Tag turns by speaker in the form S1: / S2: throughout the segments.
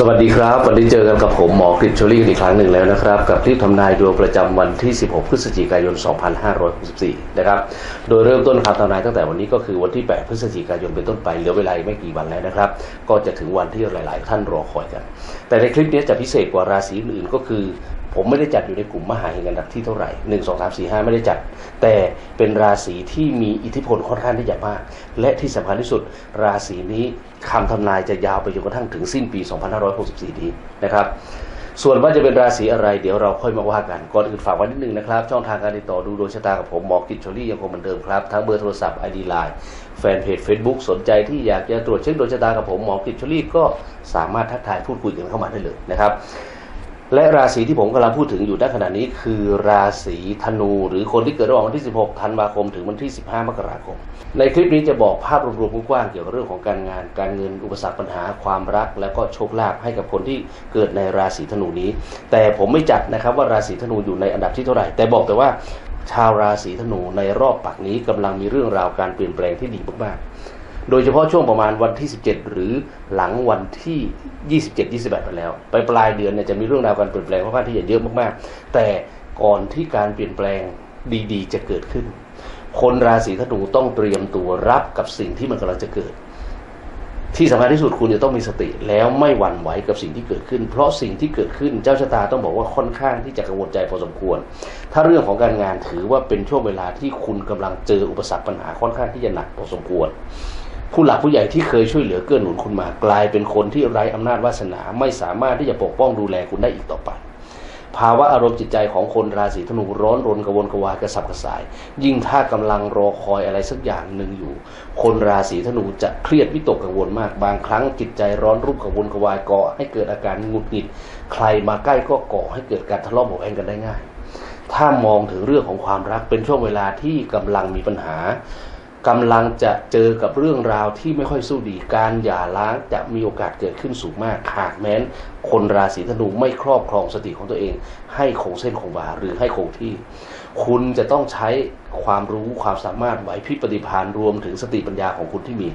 S1: สวัสดีครับ วันนี้เจอกันกับผมหมอกริชลี่อีกครั้งหนึ่งแล้วนะครับ กับคลิปทำนายดวงประจำวันที่ 16 พฤศจิกายน 2564 นะครับ โดยเริ่มต้นคำทำนายตั้งแต่วันนี้ก็คือวันที่ 8 พฤศจิกายนเป็นต้นไปเหลือเวลาไม่กี่วันแล้วนะครับ ก็จะถึงวันที่หลาย ๆ ท่านรอคอยกัน แต่ในคลิปนี้จะพิเศษกว่าราศีอื่นก็คือ ผมไม่ได้จัดอยู่ในกลุ่มมหาเฮงอันดับที่เท่าไหร่หนึ่งสองสามสี่ห้าไม่ได้จัด แต่เป็นราศีที่มีอิทธิพลค่อนข้างที่จะมาก และที่สำคัญที่สุด ราศีนี้คำทำนายจะยาวไปจนกระทั่งถึงสิ้นปี 2564 นี้นะครับส่วนว่าจะเป็นราศีอะไร เดี๋ยวเราค่อยมาว่ากันก่อนอื่นฝากไว้นิดนึงนะครับ ช่องทางการติดต่อดูดวงชะตากับผมหมอกิจชลี่ยังคงเหมือนเดิมครับ ทั้งเบอร์โทรศัพท์ ID Line แฟนเพจ Facebook สนใจที่อยากจะตรวจเช็คดวงชะตากับผมหมอกิจชลี่ก็สามารถทักทายพูดคุยกันเข้ามาได้เลยนะครับ และราศีที่ผมกำลังพูดถึงอยู่ณขณะนี้คือราศีธนู หรือคนที่เกิดระหว่างวันที่ 16 ธันวาคม ถึงวันที่ 15 มกราคม ในคลิปนี้จะบอกภาพรวมๆกว้างๆเกี่ยวกับเรื่องของการงาน การเงินอุปสรรคปัญหาความรัก และก็โชคลาภให้กับคนที่เกิดในราศีธนูนี้ แต่ผมไม่จัดนะครับว่าราศีธนูอยู่ในอันดับที่เท่าไหร่ แต่บอกแต่ว่าชาวราศีธนูในรอบปักนี้กำลังมีเรื่องราวการเปลี่ยนแปลงที่ดีมากๆ โดยเฉพาะช่วงประมาณวันที่ 17 หรือหลังวันที่ 27 28ไปแล้ว ไปปลายเดือนเนี่ยจะมีเรื่องราวการเปลี่ยนแปลงค่อนข้างที่จะเยอะมากๆ แต่ก่อนที่การเปลี่ยนแปลงดีๆ จะเกิดขึ้น คนราศีธนูต้องเตรียมตัวรับกับสิ่งที่มันกำลังจะเกิด ที่สำคัญที่สุดคุณจะต้องมีสติ แล้วไม่หวั่นไหวกับสิ่งที่เกิดขึ้น เพราะสิ่งที่เกิดขึ้นเจ้าชะตาต้องบอกว่าค่อนข้างที่จะกังวลใจพอสมควร ถ้าเรื่องของการงานถือว่าเป็นช่วงเวลาที่คุณกำลังเจออุปสรรคปัญหาค่อนข้างที่จะหนักพอสมควร ผู้หลักผู้ใหญ่ที่เคยช่วยเหลือเกื้อหนุนคุณมา กลายเป็นคนที่ไร้อำนาจวาสนาไม่สามารถที่จะปกป้องดูแลคุณได้อีกต่อไป ภาวะอารมณ์จิตใจของคนราศีธนูร้อนรนกระวนกระวายกระสับกระส่าย ยิ่งถ้ากำลังรอคอยอะไรสักอย่างหนึ่งอยู่ คนราศีธนูจะเครียดวิตกกังวลมากบางครั้งจิตใจร้อนรุ่มกระวนกระวายก่อให้เกิดอาการหงุดหงิด ใครมาใกล้ก็ก่อให้เกิดการทะเลาะเบาะแวงกันได้ง่าย ถ้ามองถึงเรื่องของความรักเป็นช่วงเวลาที่กำลังมีปัญหา กำลังจะเจอกับเรื่องราวที่ไม่ค่อยสู้ดีการหย่าร้างจะมีโอกาสเกิดขึ้นสูงมากหากแม้น คนราศีธนูไม่ครอบครองสติของตัวเอง ให้คงเส้นคงวาหรือให้คงที่ คุณจะต้องใช้ความรู้ความสามารถไหวพริบปฏิภาณรวมถึงสติปัญญาของคุณที่มี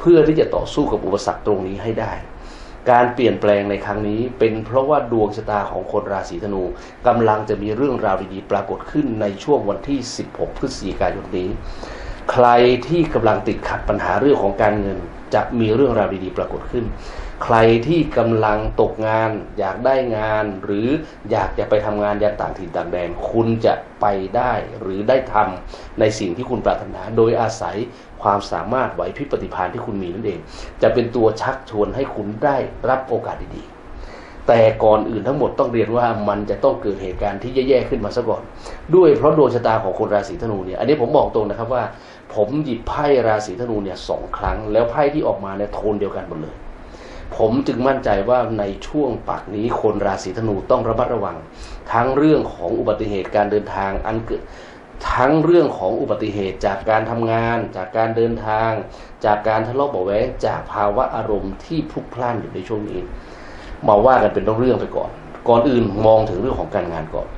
S1: เพื่อที่จะต่อสู้กับอุปสรรคตรงนี้ให้ได้การเปลี่ยนแปลงในครั้งนี้เป็นเพราะว่าดวงชะตาของคนราศีธนูกำลังจะมีเรื่องราวดีๆ ปรากฏขึ้นในช่วงวันที่ 16 พฤศจิกายนนี้ ใครที่กำลังติดขัดปัญหาเรื่องของการเงิน จะมีเรื่องราวดีๆปรากฏขึ้น ใครที่กำลังตกงานอยากได้งาน หรืออยากจะไปทำงานยังต่างถิ่นต่างแดนคุณจะไปได้หรือได้ทำในสิ่งที่คุณปรารถนา โดยอาศัยความสามารถไหวพริบปฏิภาณที่คุณมีนั่นเอง จะเป็นตัวชักชวนให้คุณได้รับโอกาสดีๆ แต่ก่อนอื่นทั้งหมดต้องเรียนว่ามันจะต้องเกิดเหตุการณ์ที่แย่ๆขึ้นมาซะก่อน ด้วยเพราะดวงชะตาของคนราศีธนูเนี่ยอันนี้ผมบอกตรงนะครับว่า ผมหยิบไพ่ราศีธนูเนี่ยสองครั้ง แล้วไพ่ที่ออกมาเนี่ยโทนเดียวกันหมดเลย ผมจึงมั่นใจว่าในช่วงปากนี้คนราศีธนูต้องระมัดระวัง ทั้งเรื่องของอุบัติเหตุการเดินทางอันเกิดทั้งเรื่องของอุบัติเหตุจากการทำงาน จากการเดินทาง จากการทะเลาะเบาะแว้งจากภาวะอารมณ์ที่พลุกพล่านอยู่ในช่วงนี้ มาว่ากันเป็นเรื่องไปก่อน ก่อนอื่นมองถึงเรื่องของการงานก่อน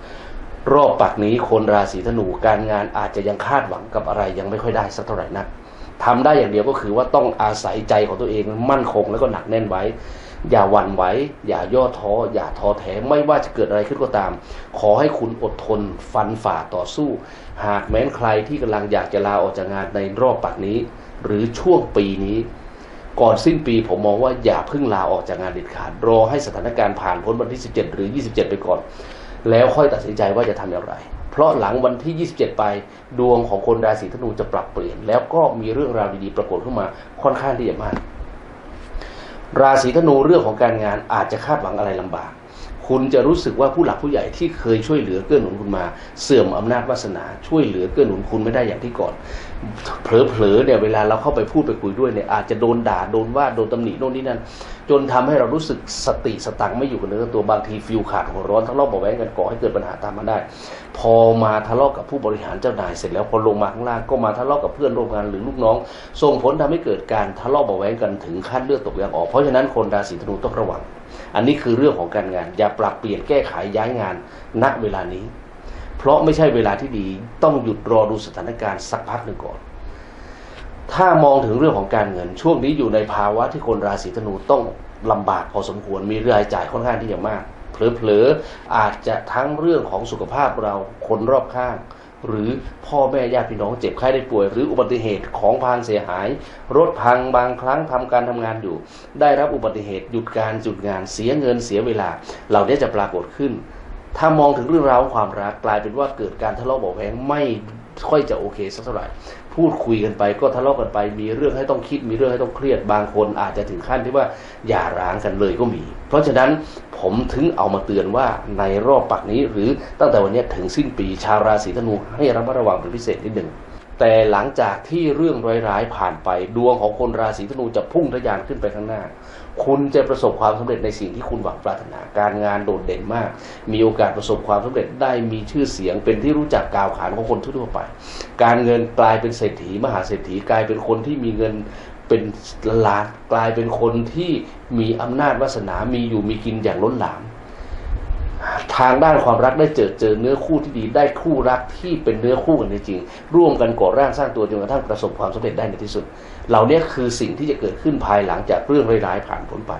S1: รอบปักนี้คนราศีธนูการงานอาจจะยังคาดหวังกับอะไรยังไม่ค่อยได้สักเท่าไหร่นักทำได้อย่างเดียวก็คือว่าต้องอาศัยใจของตัวเองมั่นคงแล้วก็หนักแน่นไว้ อย่าหวั่นไหวอย่าย่อท้อ อย่าท้อแท้ไม่ว่าจะเกิดอะไรขึ้นก็ตาม ขอให้คุณอดทนฟันฝ่าต่อสู้ หากแม้นใครที่กำลังอยากจะลาออกจากงานในรอบปักนี้ หรือช่วงปีนี้ ก่อนสิ้นปีผมมองว่าอย่าเพิ่งลาออกจากงานเด็ดขาด รอให้สถานการณ์ผ่านพ้นวันที่ 17 หรือ 27 ไปก่อน แล้วค่อยตัดสินใจว่าจะทำอย่างไร เพราะหลังวันที่ 27 ไปดวงของคนราศีธนูจะปรับเปลี่ยน แล้วก็มีเรื่องราวดีๆปรากฏขึ้นมาค่อนข้างที่จะมาก ราศีธนูเรื่องของการงานอาจจะคาดหวังอะไรลำบาก คุณจะรู้สึกว่าผู้หลักผู้ใหญ่ที่เคยช่วยเหลือเกื้อหนุนคุณมา เสื่อมอำนาจวาสนาช่วยเหลือเกื้อหนุนคุณไม่ได้อย่างที่ก่อน เผลอๆเนี่ยเวลาเราเข้าไปพูดไปคุยด้วยเนี่ยอาจจะโดนด่าโดนว่าโดนตำหนิโน่นนี่นั่นจนทำให้เรารู้สึกสติสตังค์ไม่อยู่กับเนื้อตัวบางทีฟิลขาดหัวร้อนทะเลาะเบาะแว้งกันก่อให้เกิดปัญหาตามมาได้ พอมาทะเลาะกับผู้บริหารเจ้านายเสร็จแล้วพอลงมาข้างล่างก็มาทะเลาะกับเพื่อนร่วมงานหรือลูกน้อง ส่งผลทำให้เกิดการทะเลาะเบาะแว้งกันถึงขั้นเลือดตกยางออกเพราะฉะนั้นคนราศีธนูต้องระวัง อันนี้คือเรื่องของการงาน อย่าปรับเปลี่ยนแก้ไขย้ายงานณเวลานี้ เพราะไม่ใช่เวลาที่ดีต้องหยุดรอดูสถานการณ์สักพักหนึ่งก่อน ถ้ามองถึงเรื่องของการเงินช่วงนี้อยู่ในภาวะที่คนราศีธนูต้องลำบากพอสมควรมีรายจ่ายค่อนข้างที่จะมากเผลอๆอาจจะทั้งเรื่องของสุขภาพเราคนรอบข้าง หรือพ่อแม่ญาติพี่น้องเจ็บไข้ได้ป่วย หรืออุบัติเหตุของพานเสียหาย รถพังบางครั้งทำการทำงานอยู่ ได้รับอุบัติเหตุหยุดการหยุดงานเสียเงินเสียเวลา เหล่านี้จะปรากฏขึ้น ถ้ามองถึงเรื่องราวความรักกลายเป็นว่าเกิดการทะเลาะเบาะแวงไม่ค่อยจะโอเคสักเท่าไหร่ พูดคุยกันไปก็ทะเลาะกันไป มีเรื่องให้ต้องคิดมีเรื่องให้ต้องเครียดบางคนอาจจะถึงขั้นที่ว่าหย่าร้างกันเลยก็มี เพราะฉะนั้นผมถึงเอามาเตือนว่าในรอบปักนี้หรือตั้งแต่วันนี้ถึงสิ้นปีชาวราศีธนูให้ระมัดระวังเป็นพิเศษนิดหนึ่งแต่หลังจากที่เรื่องร้ายๆผ่านไปดวงของคนราศีธนูจะพุ่งทะยานขึ้นไปข้างหน้า คุณจะประสบความสำเร็จในสิ่งที่คุณหวังปรารถนาการงานโดดเด่นมาก มีโอกาสประสบความสำเร็จได้มีชื่อเสียงเป็นที่รู้จักกล่าวขานของคนทั่วไป การเงินกลายเป็นเศรษฐี มหาเศรษฐีกลายเป็นคนที่มีเงินเป็นล้านกลายเป็นคนที่มีอำนาจวาสนามีอยู่มีกินอย่างล้นหลาม ทางด้านความรักได้เจอเจอเนื้อคู่ที่ดีได้คู่รักที่เป็นเนื้อคู่กันจริงๆร่วมกันก่อร่างสร้างตัวจนกระทั่งประสบความสำเร็จได้ในที่สุด เหล่านี้คือสิ่งที่จะเกิดขึ้นภายหลังจากเรื่องร้ายๆผ่านพ้นไป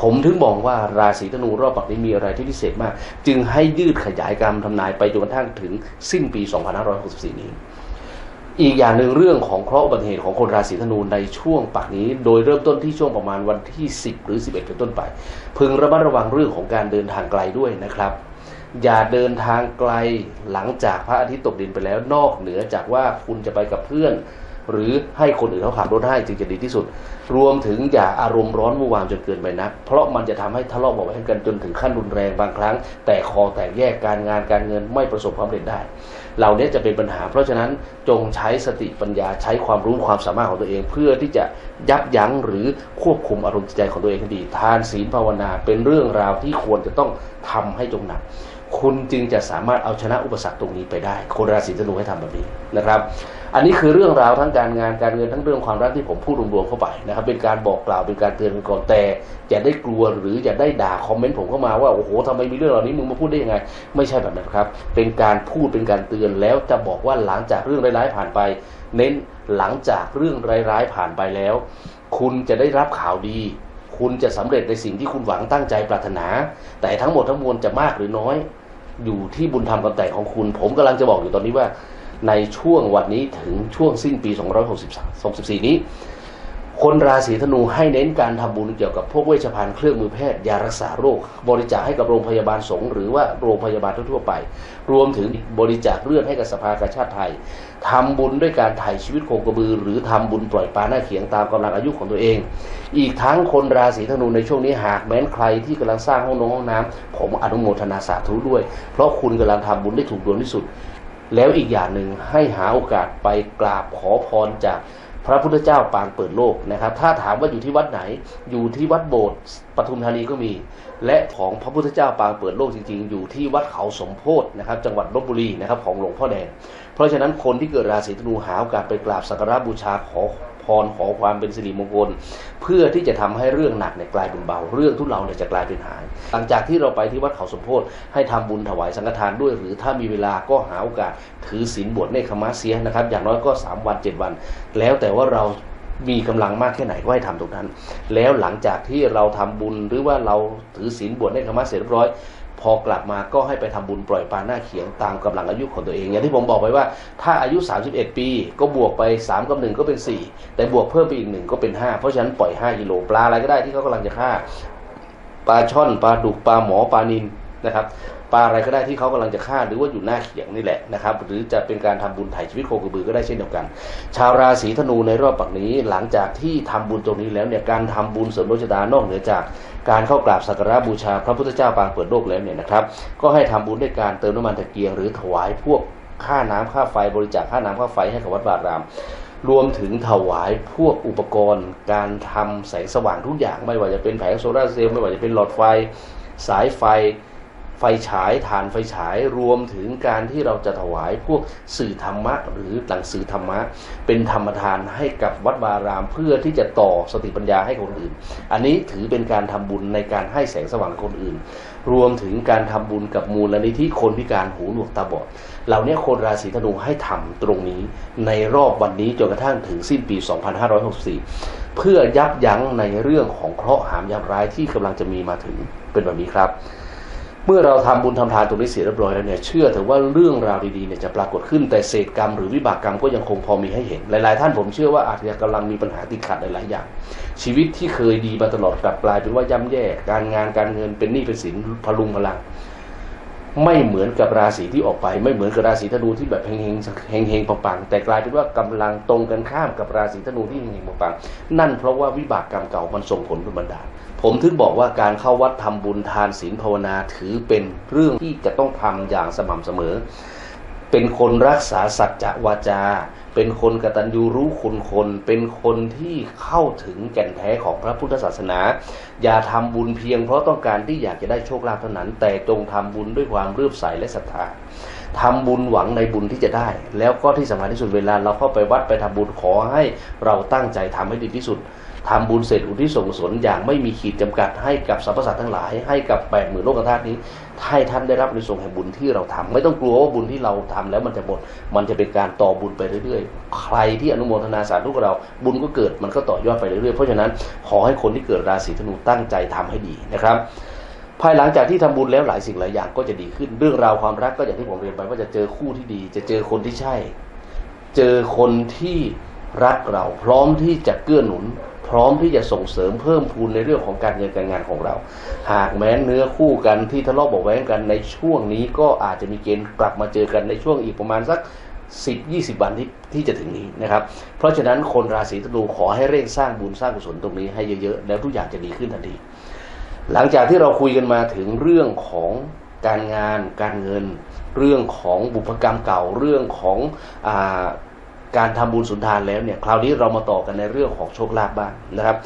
S1: ผมถึงมองว่าราศีธนูรอบปักนี้มีอะไรที่พิเศษมาก จึงให้ยืดขยายการทำนายไปจนกระทั่งถึงสิ้นปี 2564 นี้ อีกอย่างหนึ่งเรื่องของเคราะห์อุบัติเหตุของคนราศีธนูในช่วงปักนี้ โดยเริ่มต้นที่ช่วงประมาณวันที่ 10 หรือ 11 เป็นต้นไป พึงระมัดระวังเรื่องของการเดินทางไกลด้วยนะครับ อย่าเดินทางไกลหลังจากพระอาทิตย์ตกดินไปแล้วนอกเหนือจากว่าคุณจะไปกับเพื่อน หรือให้คนอื่นเขาขับรถให้จึงจะดีที่สุด รวมถึงอย่าอารมณ์ร้อนวุ่นวามจนเกินไปนักเพราะมันจะทำให้ทะเลาะเบาะแว้งกันจนถึงขั้นรุนแรงบางครั้ง แต่คอแตกแยกการงานการเงินไม่ประสบความสำเร็จได้ เหล่านี้จะเป็นปัญหา เพราะฉะนั้นจงใช้สติปัญญาใช้ความรู้ความสามารถของตัวเอง เพื่อที่จะยับยั้งหรือควบคุมอารมณ์จิตใจของตัวเองให้ดีทานศีลภาวนาเป็นเรื่องราวที่ควรจะต้องทำให้จงหนัก คุณจึงจะสามารถเอาชนะอุปสรรคตรงนี้ไปได้ คนราศีธนูให้ทำแบบนี้นะครับ อันนี้คือเรื่องราวทั้งการงานการเงินทั้งเรื่องความรักที่ผมพูดรวมๆเข้าไปนะครับ เป็นการบอกกล่าวเป็นการเตือนกันก่อนแต่อย่าได้กลัวหรืออย่าได้ด่าคอมเมนต์ผมเข้ามาว่าโอ้โหทำไมมีเรื่องเหล่านี้มึงมาพูดได้ยังไง ไม่ใช่แบบนั้นครับ เป็นการพูดเป็นการเตือนแล้วจะบอกว่าหลังจากเรื่องร้ายๆผ่านไป เน้นหลังจากเรื่องร้ายๆผ่านไปแล้ว คุณจะได้รับข่าวดีคุณจะสำเร็จในสิ่งที่คุณหวังตั้งใจปรารถนา แต่ทั้งหมดทั้งมวลจะมากหรือน้อย อยู่ที่บุญธรรมกำแต่งของคุณ ผมกำลังจะบอกอยู่ตอนนี้ว่า ในช่วงวันนี้ถึงช่วงสิ้นปี2564 นี้ คนราศีธนูให้เน้นการทำบุญเกี่ยวกับพวกเวชภัณฑ์เครื่องมือแพทย์ยารักษาโรค บริจาคให้กับโรงพยาบาลสงฆ์หรือว่าโรงพยาบาลทั่วๆไป รวมถึงบริจาคเลือดให้กับสภากาชาติไทยทำบุญด้วยการถ่ายชีวิตโคกระบือ หรือทำบุญปล่อยปลาหน้าเขียงตามกำลังอายุของตัวเอง อีกทั้งคนราศีธนูในช่วงนี้หากแม้นใครที่กำลังสร้างห้องนงห้องน้ำผมอนุโมทนาสาธุด้วย เพราะคุณกำลังทำบุญได้ถูกดวงที่สุด แล้วอีกอย่างหนึ่งให้หาโอกาสไปกราบขอพรจากพระพุทธเจ้าปางเปิดโลกนะครับ ถ้าถามว่าอยู่ที่วัดไหน อยู่ที่วัดโบสถ์ปทุมธานีก็มี และของพระพุทธเจ้าปางเปิดโลกจริง ๆ อยู่ที่วัดเขาสมโพธินะครับ จังหวัดลบบุรีนะครับของหลวงพ่อแดง เพราะฉะนั้นคนที่เกิดราศีธนูหาโอกาสไปกราบสักการะบูชาขอ พรขอความเป็นสิริมงคล เพื่อที่จะทำให้เรื่องหนักเนี่ยกลายเป็นเบา เรื่องทุเราเนี่ยจะกลายเป็นหาย หลังจากที่เราไปที่วัดเขาสมโพธิให้ทำบุญถวายสังฆทานด้วย หรือถ้ามีเวลาก็หาโอกาสถือศีลบวชเนคขมาเสียนะครับ อย่างน้อยก็ 3 วัน 7 วัน แล้วแต่ว่าเรามีกำลังมากแค่ไหนก็ให้ทำตรงนั้น แล้วหลังจากที่เราทำบุญหรือว่าเราถือศีลบวชเนคขมาเสร็จเรียบร้อย พอกลับมาก็ให้ไปทำบุญปล่อยปลาหน้าเขียงตามกำลังอายุของตัวเอง อย่างที่ผมบอกไปว่า ถ้าอายุ 31 ปีก็บวกไป3กับ1ก็เป็น 4 แต่บวกเพิ่มไปอีกหนึ่งก็เป็น 5 เพราะฉะนั้นปล่อย5กิโลปลาอะไรก็ได้ที่เขากำลังจะฆ่าปลาช่อนปลาดุกปลาหมอปลานินนะครับ ปลาอะไรก็ได้ที่เขากำลังจะฆ่าหรือว่าอยู่หน้าเขียงนี่แหละนะครับ หรือจะเป็นการทำบุญไถ่ชีวิตโคกระบือก็ได้เช่นเดียวกัน ชาวราศีธนูในรอบปักนี้หลังจากที่ทำบุญตรงนี้แล้วเนี่ยการทำบุญเสริมดวงชะตานอกเหนือจากการเข้ากราบสักการะบูชาพระพุทธเจ้าปางเปิดโลกแล้วเนี่ยนะครับ ก็ให้ทำบุญด้วยการเติมน้ำมันตะเกียง หรือถวายพวกค่าน้ำค่าไฟบริจาคค่าน้ำค่าไฟให้กับวัดบารามรวมถึงถวายพวกอุปกรณ์ การทำแสงสว่างทุกอย่างไม่ว่าจะเป็นแผงโซลาร์เซลล์ไม่ว่าจะเป็นหลอดไฟ สายไฟ ไฟฉายฐานไฟฉายรวมถึงการที่เราจะถวายพวกสื่อธรรมะ หรือหนังสือธรรมะ เป็นธรรมทานให้กับวัดวารามเพื่อที่จะต่อสติปัญญาให้คนอื่น อันนี้ถือเป็นการทำบุญในการให้แสงสว่างคนอื่น รวมถึงการทำบุญกับมูลนิธิคนพิการหูหนวกตาบอดเหล่านี้คนราศีธนูให้ทำตรงนี้ในรอบวันนี้จนกระทั่งถึงสิ้นปี 2564 เพื่อยับยั้งในเรื่องของเคราะห์หามยามร้ายที่กำลังจะมีมาถึงเป็นแบบนี้ครับ เมื่อเราทำบุญทำทานตรงนี้เสร็จเรียบร้อยแล้วเนี่ยเชื่อเถอะว่าเรื่องราวดีๆเนี่ยจะปรากฏขึ้นแต่เศษกรรมหรือวิบากกรรมก็ยังคงพอมีให้เห็น หลายๆ ท่านผมเชื่อว่าอาจจะกำลังมีปัญหาติดขัดหลายๆอย่าง ชีวิตที่เคยดีมาตลอดกลับกลายเป็นว่าย่ำแย่การงานการเงินเป็นหนี้เป็นสินพลุงพลัง ไม่เหมือนกับราศีที่ออกไป ไม่เหมือนกับราศีธนูที่แบบเฮงเฮงเฮงปังแต่กลายเป็นว่ากำลังตรงกันข้ามกับราศีธนูที่เฮงเฮงปังนั่นเพราะว่าวิบากกรรมเก่ามันส่งผลเป็นบันดาล ผมถึงบอกว่าการเข้าวัดทำบุญทานศีลภาวนาถือเป็นเรื่องที่จะต้องทำอย่างสม่ำเสมอ เป็นคนรักษาสัจจะวาจา เป็นคนกตัญญูรู้คุณคน เป็นคนที่เข้าถึงแก่นแท้ของพระพุทธศาสนา อย่าทำบุญเพียงเพราะต้องการที่อยากจะได้โชคลาภเท่านั้น แต่จงทำบุญด้วยความเลื่อมใสและศรัทธาทำบุญหวังในบุญที่จะได้ แล้วก็ที่สำคัญที่สุดเวลาเราเข้าไปวัดไปทำบุญขอให้เราตั้งใจทำให้ดีที่สุด ทำบุญเสร็จอุทิศส่วนกุศลอย่างไม่มีขีดจำกัดให้กับสรรพสัตว์ทั้งหลาย ให้กับแปดหมื่นโลกธาตุนี้ให้ท่านได้รับในส่วนแห่งบุญที่เราทำไม่ต้องกลัวว่าบุญที่เราทำแล้วมันจะหมดมันจะเป็นการต่อบุญไปเรื่อยๆ ใครที่อนุโมทนาสาธุกับเรา บุญก็เกิดมันก็ต่อยอดไปเรื่อยๆ เพราะฉะนั้นขอให้คนที่เกิดราศีธนูตั้งใจทำให้ดีนะครับภายหลังจากที่ทำบุญแล้วหลายสิ่งหลายอย่างก็จะดีขึ้น เรื่องราวความรักก็อย่างที่ผมเรียนไปว่าจะเจอคู่ที่ดี จะเจอคนที่ใช่ เจอคนที่รักเราพร้อมที่จะเกื้อหนุน พร้อมที่จะส่งเสริมเพิ่มพูนในเรื่องของการเงินการงานของเรา หากแม้เนื้อคู่กันที่ทะเลาะเบาะแว้งกันในช่วงนี้ก็อาจจะมีเกณฑ์กลับมาเจอกันในช่วงอีกประมาณสัก10 20วันที่ที่จะถึงนี้นะครับ เพราะฉะนั้นคนราศีธนูขอให้เร่งสร้างบุญสร้างกุศลตรงนี้ให้เยอะๆ แล้วทุกอย่างจะดีขึ้นทันที หลังจากที่เราคุยกันมาถึงเรื่องของการงาน การเงิน เรื่องของบุพกรรมเก่า เรื่องของอา การทำบุญสุนทานแล้วเนี่ยคราวนี้เรามาต่อกันในเรื่องของโชคลาภบ้างนะครับ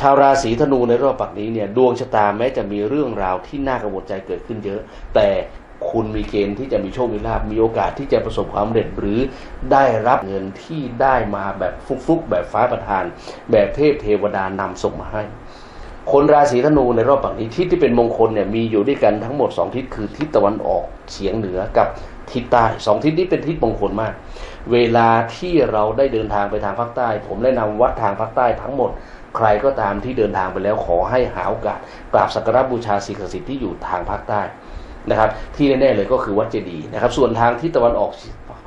S1: ชาวราศีธนูในรอบปักนี้เนี่ยดวงชะตาแม้จะมีเรื่องราวที่น่ากังวลใจเกิดขึ้นเยอะ แต่คุณมีเกณฑ์ที่จะมีโชค มีลาภ มีโอกาสที่จะประสบความสำเร็จ หรือได้รับเงินที่ได้มาแบบฟุกๆ แบบฟ้าประทาน แบบเทพเทวดานำส่งมาให้ คนราศีธนูในรอบปักนี้ทิศที่เป็นมงคลเนี่ยมีอยู่ด้วยกันทั้งหมด 2 ทิศคือทิศตะวันออกเฉียงเหนือกับทิศใต้สองทิศนี้เป็นทิศมงคลมาก เวลาที่เราได้เดินทางไปทางภาคใต้ ผมได้นำวัดทางภาคใต้ทั้งหมด ใครก็ตามที่เดินทางไปแล้วขอให้หาโอกาสกราบสักการะบูชาสิ่งศักดิ์สิทธิ์ที่อยู่ทางภาคใต้นะครับ ที่แน่ๆเลยก็คือวัดเจดีย์นะครับ ส่วนทางทิศตะวันออก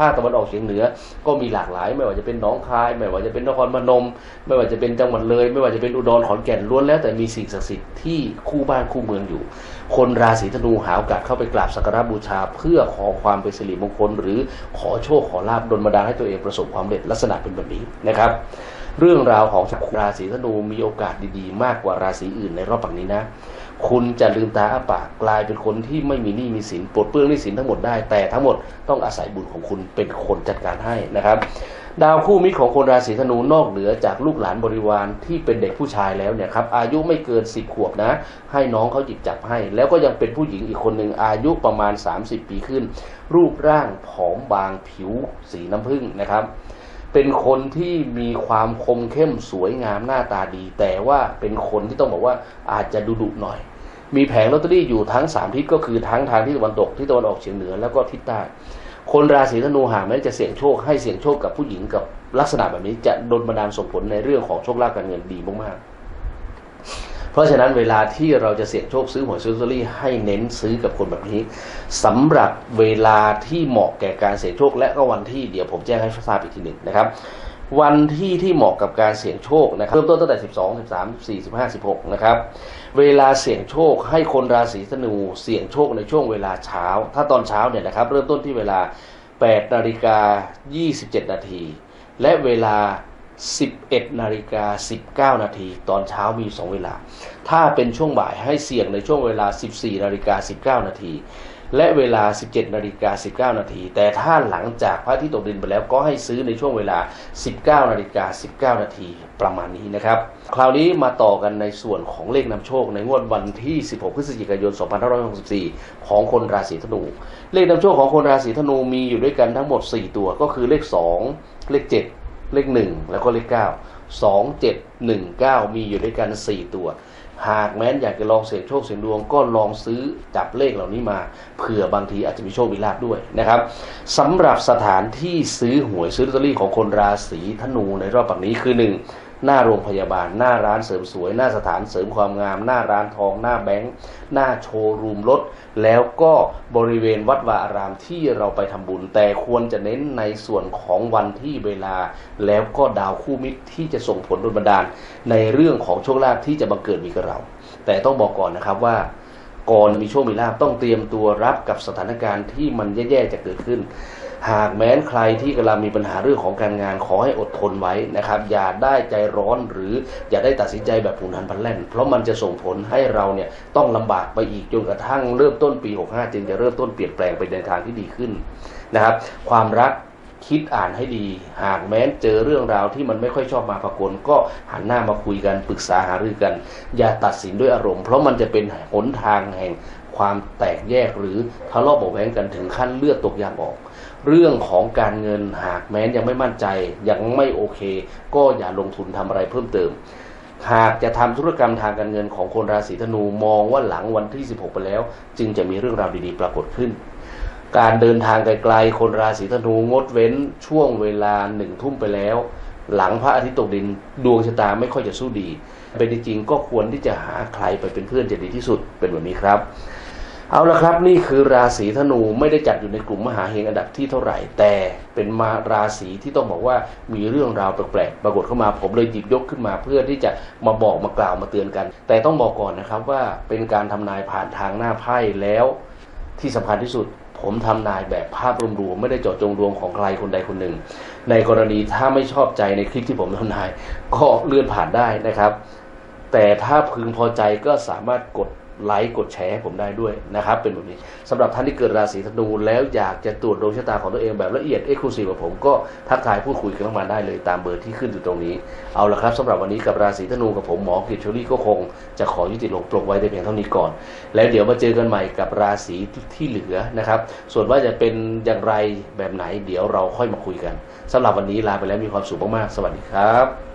S1: าคตะวันออกเฉียงเหนือ ก็มีหลากหลาย ไม่ว่าจะเป็นหนองคาย ไม่ว่าจะเป็นนครพนม ไม่ว่าจะเป็นจังหวัดเลย ไม่ว่าจะเป็นอุดรขอนแก่นล้วนแล้วแต่มีสิ่งศักดิ์สิทธิ์ที่คู่บ้านคู่เมืองอยู่ คนราศีธนูหาโอกาสเข้าไปกราบสักการะบูชา เพื่อขอความเป็นสิริมงคล หรือขอโชคขอลาบดลบันดาลให้ตัวเองประสบความสำเร็จลักษณะเป็นแบบนี้นะครับเรื่องราวของราศีธนูมีโอกาสดีๆ มากกว่าราศีอื่นในรอบปักนี้นะ คุณจะลืมตาอ้าปากกลายเป็นคนที่ไม่มีหนี้มีสินปลดเปลื้องหนี้สินทั้งหมดได้ แต่ทั้งหมดต้องอาศัยบุญของคุณเป็นคนจัดการให้นะครับ ดาวคู่มิตรของคนราศีธนูนอกเหนือจากลูกหลานบริวารที่เป็นเด็กผู้ชายแล้วเนี่ยครับอายุไม่เกิน 10 ขวบนะ ให้น้องเขาหยิบจับให้ แล้วก็ยังเป็นผู้หญิงอีกคนหนึ่งอายุประมาณ 30 ปีขึ้น รูปร่างผอมบางผิวสีน้ำผึ้งนะครับเป็นคนที่มีความคมเข้มสวยงามหน้าตาดี แต่ว่าเป็นคนที่ต้องบอกว่าอาจจะดุดุหน่อย มีแผงลอตเตอรี่อยู่ทั้งสามทิศก็คือทั้งทางที่ตะวันตกที่ตะวันออกเฉียงเหนือแล้วก็ทิศใต้ คนราศีธนูหากแม้จะเสี่ยงโชคให้เสี่ยงโชคกับผู้หญิงกับลักษณะแบบนี้จะโดลบันดาลส่งผลในเรื่องของโชคลาภการเงินดีมากๆ เพราะฉะนั้นเวลาที่เราจะเสี่ยงโชคซื้อหวยซื้อลอตเตอรี่ให้เน้นซื้อกับคนแบบนี้สำหรับเวลาที่เหมาะแก่การเสี่ยงโชคและก็วันที่เดี๋ยวผมแจ้งให้ทราบอีกทีหนึ่งนะครับ วันที่ที่เหมาะกับการเสี่ยงโชคนะครับเริ่มต้นตั้งแต่ 12 13 14 15 16 นะครับ เวลาเสี่ยงโชคให้คนราศีธนูเสี่ยงโชคในช่วงเวลาเช้า ถ้าตอนเช้าเนี่ยนะครับ เริ่มต้นที่เวลา 8 นาฬิกา 27 นาที และเวลา 11 นาฬิกา 19 นาที ตอนเช้ามี 2 เวลา ถ้าเป็นช่วงบ่ายให้เสี่ยงในช่วงเวลา 14 นาฬิกา 19 นาที และเวลา 17นาฬิกา19นาทีแต่ถ้าหลังจากพระอาทิตย์ตกดินไปแล้วก็ให้ซื้อในช่วงเวลา 19นาฬิกา19นาทีประมาณนี้นะครับ คราวนี้มาต่อกันในส่วนของเลขนำโชคในงวดวันที่ 16 พฤศจิกายน 2564 ของคนราศีธนู เลขนำโชคของคนราศีธนูมีอยู่ด้วยกันทั้งหมด 4 ตัวก็คือเลข 2 เลข 7 เลข 1 แล้วก็เลข 9 2 7 1 9 มีอยู่ด้วยกัน 4 ตัว หากแม้นอยากจะลองเสี่ยงโชคเสี่ยงดวงก็ลองซื้อจับเลขเหล่านี้มาเผื่อบางทีอาจจะมีโชคมีลาภด้วยนะครับสำหรับสถานที่ซื้อหวยซื้อลอตเตอรี่ของคนราศีธนูในรอบปักนี้คือหนึ่ง หน้าโรงพยาบาล หน้าร้านเสริมสวย หน้าสถานเสริมความงาม หน้าร้านทอง หน้าแบงค์ หน้าโชว์รูมรถ แล้วก็บริเวณวัดวาอารามที่เราไปทำบุญ แต่ควรจะเน้นในส่วนของวันที่เวลา แล้วก็ดาวคู่มิตรที่จะส่งผลดนบันดาล ในเรื่องของโชคลาภที่จะบังเกิดมีกับเรา แต่ต้องบอกก่อนนะครับว่าก่อนมีโชคมีลาภต้องเตรียมตัวรับกับสถานการณ์ที่มันแย่ๆจะเกิดขึ้น หากแม้นใครที่กำลังมีปัญหาเรื่องของการงานขอให้อดทนไว้นะครับ อย่าได้ใจร้อนหรืออย่าได้ตัดสินใจแบบผุนหันพันแล่น เพราะมันจะส่งผลให้เราเนี่ยต้องลำบากไปอีกจนกระทั่งเริ่มต้นปี 65 จึงจะเริ่มต้นเปลี่ยนแปลงไปในทางที่ดีขึ้นนะครับ ความรักคิดอ่านให้ดี หากแม้นเจอเรื่องราวที่มันไม่ค่อยชอบมาพากลก็หันหน้ามาคุยกันปรึกษาหารือกัน อย่าตัดสินด้วยอารมณ์ เพราะมันจะเป็นหนทางแห่งความแตกแยกหรือทะเลาะเบาะแว้งกันถึงขั้นเลือดตกยางออก เรื่องของการเงินหากแม้นยังไม่มั่นใจยังไม่โอเค ก็อย่าลงทุนทำอะไรเพิ่มเติม หากจะทำธุรกรรมทางการเงินของคนราศีธนูมองว่าหลังวันที่ 16 ไปแล้ว จึงจะมีเรื่องราวดีๆปรากฏขึ้น การเดินทางไกลๆคนราศีธนูงดเว้นช่วงเวลาหนึ่งทุ่มไปแล้ว หลังพระอาทิตย์ตกดินดวงชะตาไม่ค่อยจะสู้ดีเป็นจริงก็ควรที่จะหาใครไปเป็นเพื่อนจะดีที่สุดเป็นแบบนี้ครับ เอาละครับนี่คือราศีธนูไม่ได้จัดอยู่ในกลุ่มมหาเฮงอันดับที่เท่าไหร่ แต่เป็นมาราศีที่ต้องบอกว่ามีเรื่องราวแปลกๆปรากฏเข้ามาผมเลยหยิบยกขึ้นมาเพื่อที่จะมาบอกมากล่าวมาเตือนกัน แต่ต้องบอกก่อนนะครับว่าเป็นการทำนายผ่านทางหน้าไพ่แล้ว ที่สำคัญที่สุด ผมทำนายแบบภาพรวมๆไม่ได้เจาะจงดวงของใครคนใดคนหนึ่ง ในกรณีถ้าไม่ชอบใจในคลิปที่ผมทำนาย ก็เลื่อนผ่านได้นะครับ แต่ถ้าพึงพอใจก็สามารถกด ไลค์กดแชร์ให้ผมได้ด้วยนะครับ เป็นแบบนี้สำหรับท่านที่เกิดราศีธนูแล้วอยากจะตรวจดวงชะตาของตัวเองแบบละเอียดเอ็กซ์คลูซีฟกับผมก็ทักทายพูดคุยกันมาได้เลยตามเบอร์ที่ขึ้นอยู่ตรงนี้ เอาละครับสำหรับวันนี้กับราศีธนูกับผมหมอกิจชลี่ก็คง จะขอยุติลงปลงไว้แต่เพียงเท่านี้ก่อน แล้วเดี๋ยวมาเจอกันใหม่กับราศีที่เหลือนะครับ ส่วนว่าจะเป็นอย่างไรแบบไหน เดี๋ยวเราค่อยมาคุยกันสำหรับวันนี้ลาไปแล้วมีความสุขมากๆสวัสดีครับ